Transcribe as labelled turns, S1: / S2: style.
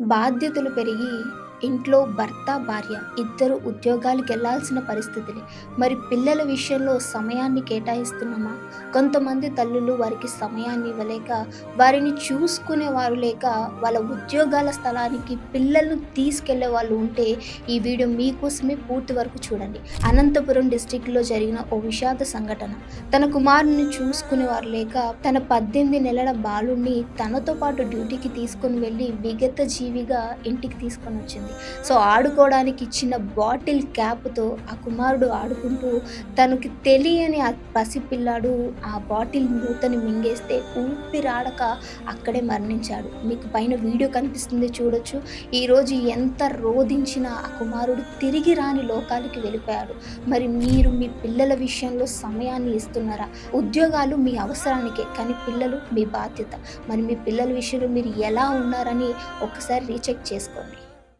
S1: బాధ్యతలు పెరిగి ఇంట్లో భర్త భార్య ఇద్దరు ఉద్యోగాలకు వెళ్ళాల్సిన పరిస్థితులే మరి పిల్లల విషయంలో సమయాన్ని కేటాయిస్తున్నామా? కొంతమంది తల్లులు వారికి సమయాన్ని ఇవ్వలేక వారిని చూసుకునే వారు లేక వాళ్ళ ఉద్యోగాల స్థలానికి పిల్లలను తీసుకెళ్ళే వాళ్ళు ఉంటే ఈ వీడియో మీకోసమే పూర్తి వరకు చూడండి. అనంతపురం డిస్టిక్లో జరిగిన ఓ విషాద సంఘటన. తన కుమారుని చూసుకునేవారు లేక తన పద్దెనిమిది నెలల బాలుణ్ణి తనతో పాటు డ్యూటీకి తీసుకొని వెళ్ళి విగత జీవిగా ఇంటికి తీసుకొని వచ్చింది సో ఆడుకోవడానికి ఇచ్చిన బాటిల్ క్యాప్తో ఆ కుమారుడు ఆడుకుంటూ తనకి తెలియని ఆ పసిపిల్లాడు ఆ బాటిల్ మూతని మింగేస్తే ఊపిరాడక అక్కడే మరణించాడు. మీకు పైన వీడియో కనిపిస్తుంది చూడొచ్చు. ఈరోజు ఎంత రోధించినా ఆ కుమారుడు తిరిగి రాని లోకాలకి వెళ్ళిపోయాడు. మరి మీరు మీ పిల్లల విషయంలో సమయాన్ని ఇస్తున్నారా? ఉద్యోగాలు మీ అవసరానికే కానీ పిల్లలు మీ బాధ్యత. మరి మీ పిల్లల విషయంలో మీరు ఎలా ఉన్నారని ఒకసారి రీచెక్ చేసుకోండి.